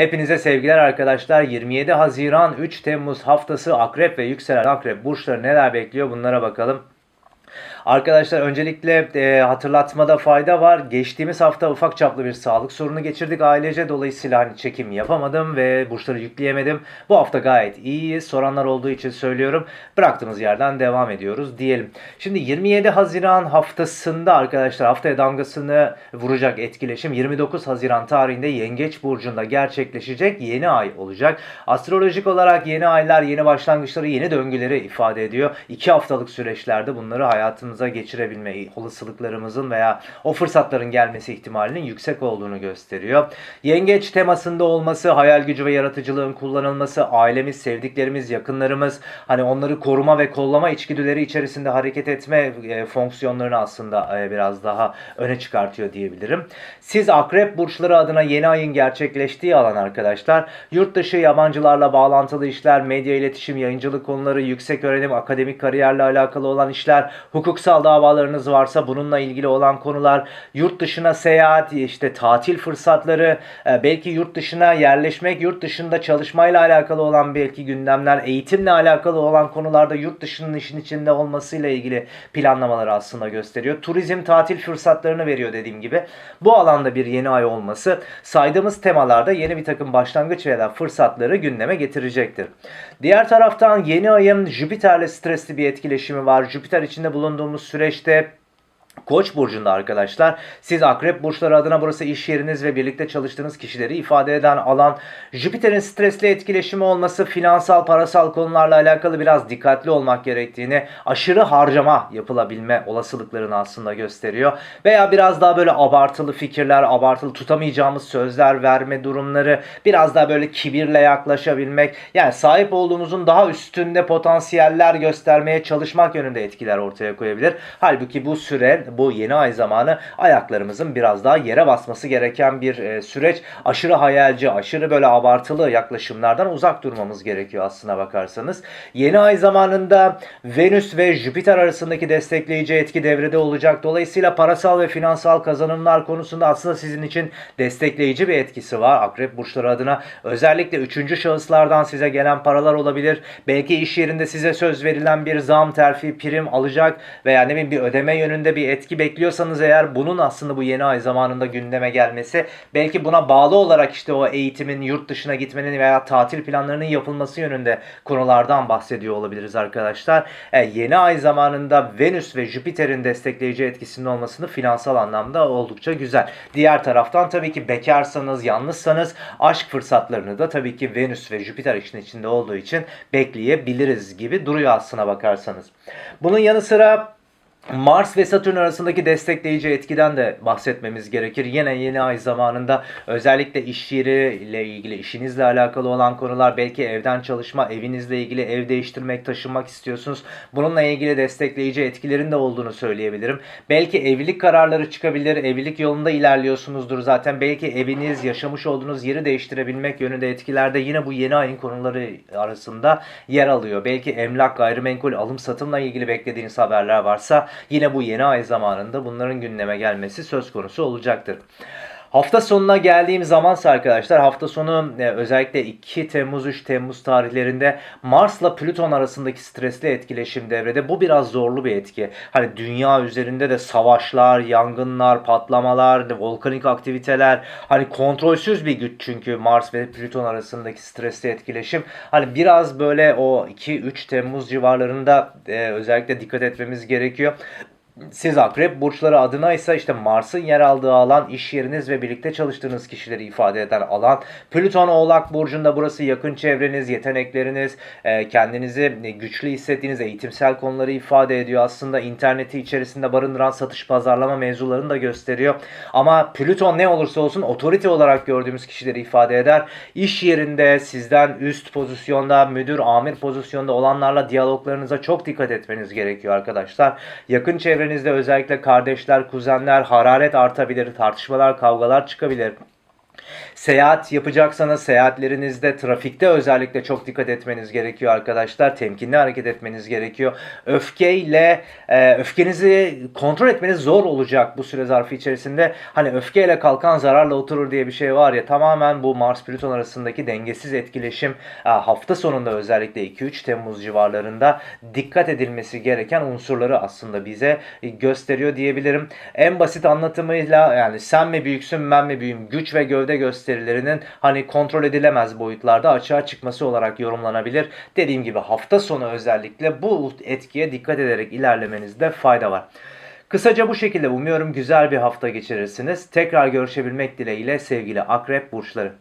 Hepinize sevgiler arkadaşlar. 27 Haziran 3 Temmuz haftası Akrep ve Yükselen Akrep burçları neler bekliyor bunlara bakalım. Arkadaşlar öncelikle e, hatırlatmada fayda var. Geçtiğimiz hafta ufak çaplı bir sağlık sorunu geçirdik ailece. Dolayısıyla hani çekim yapamadım ve burçları yükleyemedim. Bu hafta gayet iyiyiz. Soranlar olduğu için söylüyorum. Bıraktığımız yerden devam ediyoruz diyelim. Şimdi 27 Haziran haftasında arkadaşlar haftaya damgasını vuracak etkileşim 29 Haziran tarihinde Yengeç Burcu'nda gerçekleşecek yeni ay olacak. Astrolojik olarak yeni aylar, yeni başlangıçları, yeni döngüleri ifade ediyor. 2 haftalık süreçlerde bunları hayatımıza geçirebilme olasılıklarımızın veya o fırsatların gelmesi ihtimalinin yüksek olduğunu gösteriyor. Yengeç temasında olması, hayal gücü ve yaratıcılığın kullanılması, ailemiz, sevdiklerimiz, yakınlarımız, hani onları koruma ve kollama içgüdüleri içerisinde hareket etme e, fonksiyonlarını aslında e, biraz daha öne çıkartıyor diyebilirim. Siz akrep burçları adına yeni ayın gerçekleştiği alan arkadaşlar, yurt dışı yabancılarla bağlantılı işler, medya iletişim, yayıncılık konuları, yüksek öğrenim, akademik kariyerle alakalı olan işler, hukuksal davalarınız varsa bununla ilgili olan konular, yurt dışına seyahat, işte tatil fırsatları, e, belki yurt dışına yerleşmek, yurt dışında çalışmayla alakalı olan belki gündemler, eğitimle alakalı olan konularda yurt dışının işin içinde olmasıyla ilgili planlamaları aslında gösteriyor. Turizm, tatil fırsatlarını veriyor dediğim gibi. Bu alanda bir yeni ay olması saydığımız temalarda yeni bir takım başlangıç veya fırsatları gündeme getirecektir. Diğer taraftan yeni ayın Jüpiter'le stresli bir etkileşimi var. Jüpiter içinde bulunduğumuz süreçte Koç burcunda arkadaşlar. Siz akrep burçları adına burası iş yeriniz ve birlikte çalıştığınız kişileri ifade eden alan. Jüpiter'in stresli etkileşimi olması finansal, parasal konularla alakalı biraz dikkatli olmak gerektiğini, aşırı harcama yapılabilme olasılıklarını aslında gösteriyor. Veya biraz daha böyle abartılı fikirler, abartılı tutamayacağımız sözler verme durumları, biraz daha böyle kibirle yaklaşabilmek, yani sahip olduğumuzun daha üstünde potansiyeller göstermeye çalışmak yönünde etkiler ortaya koyabilir. Halbuki bu süre bu yeni ay zamanı ayaklarımızın biraz daha yere basması gereken bir e, süreç. Aşırı hayalci, aşırı böyle abartılı yaklaşımlardan uzak durmamız gerekiyor aslına bakarsanız. Yeni ay zamanında Venüs ve Jüpiter arasındaki destekleyici etki devrede olacak. Dolayısıyla parasal ve finansal kazanımlar konusunda aslında sizin için destekleyici bir etkisi var. Akrep burçları adına özellikle üçüncü şahıslardan size gelen paralar olabilir. Belki iş yerinde size söz verilen bir zam, terfi, prim alacak veya ne bileyim bir ödeme yönünde bir etki bekliyorsanız eğer bunun aslında bu yeni ay zamanında gündeme gelmesi belki buna bağlı olarak işte o eğitimin yurt dışına gitmenin veya tatil planlarının yapılması yönünde konulardan bahsediyor olabiliriz arkadaşlar. E, yeni ay zamanında Venüs ve Jüpiter'in destekleyici etkisinin olmasını finansal anlamda oldukça güzel. Diğer taraftan tabii ki bekarsanız, yalnızsanız aşk fırsatlarını da tabii ki Venüs ve Jüpiter işin içinde olduğu için bekleyebiliriz gibi duruyor aslına bakarsanız. Bunun yanı sıra Mars ve Satürn arasındaki destekleyici etkiden de bahsetmemiz gerekir. Yine yeni ay zamanında özellikle iş yeri ile ilgili işinizle alakalı olan konular belki evden çalışma, evinizle ilgili ev değiştirmek, taşınmak istiyorsunuz. Bununla ilgili destekleyici etkilerin de olduğunu söyleyebilirim. Belki evlilik kararları çıkabilir. Evlilik yolunda ilerliyorsunuzdur zaten. Belki eviniz, yaşamış olduğunuz yeri değiştirebilmek yönünde etkilerde yine bu yeni ayın konuları arasında yer alıyor. Belki emlak, gayrimenkul, alım satımla ilgili beklediğiniz haberler varsa yine bu yeni ay zamanında bunların gündeme gelmesi söz konusu olacaktır. Hafta sonuna geldiğim zamansa arkadaşlar hafta sonu e, özellikle 2 Temmuz 3 Temmuz tarihlerinde Mars'la Plüton arasındaki stresli etkileşim devrede. Bu biraz zorlu bir etki. Hani dünya üzerinde de savaşlar, yangınlar, patlamalar, volkanik aktiviteler hani kontrolsüz bir güç çünkü Mars ve Plüton arasındaki stresli etkileşim. Hani biraz böyle o 2-3 Temmuz civarlarında e, özellikle dikkat etmemiz gerekiyor. Siz akrep burçları adına ise işte Mars'ın yer aldığı alan iş yeriniz ve birlikte çalıştığınız kişileri ifade eden alan. Plüton oğlak burcunda burası yakın çevreniz, yetenekleriniz, e, kendinizi güçlü hissettiğiniz eğitimsel konuları ifade ediyor. Aslında interneti içerisinde barındıran satış pazarlama mevzularını da gösteriyor. Ama Plüton ne olursa olsun otorite olarak gördüğümüz kişileri ifade eder. İş yerinde sizden üst pozisyonda, müdür, amir pozisyonda olanlarla diyaloglarınıza çok dikkat etmeniz gerekiyor arkadaşlar. Yakın çevrenizde özellikle kardeşler, kuzenler, hararet artabilir, tartışmalar, kavgalar çıkabilir. Seyahat yapacaksanız seyahatlerinizde trafikte özellikle çok dikkat etmeniz gerekiyor arkadaşlar. Temkinli hareket etmeniz gerekiyor. Öfkeyle e, öfkenizi kontrol etmeniz zor olacak bu süre zarfı içerisinde. Hani öfkeyle kalkan zararla oturur diye bir şey var ya tamamen bu Mars Plüton arasındaki dengesiz etkileşim e, hafta sonunda özellikle 2-3 Temmuz civarlarında dikkat edilmesi gereken unsurları aslında bize gösteriyor diyebilirim. En basit anlatımıyla yani sen mi büyüksün ben mi büyüğüm güç ve gövde gösterilerinin hani kontrol edilemez boyutlarda açığa çıkması olarak yorumlanabilir. Dediğim gibi hafta sonu özellikle bu etkiye dikkat ederek ilerlemenizde fayda var. Kısaca bu şekilde umuyorum güzel bir hafta geçirirsiniz. Tekrar görüşebilmek dileğiyle sevgili akrep burçları.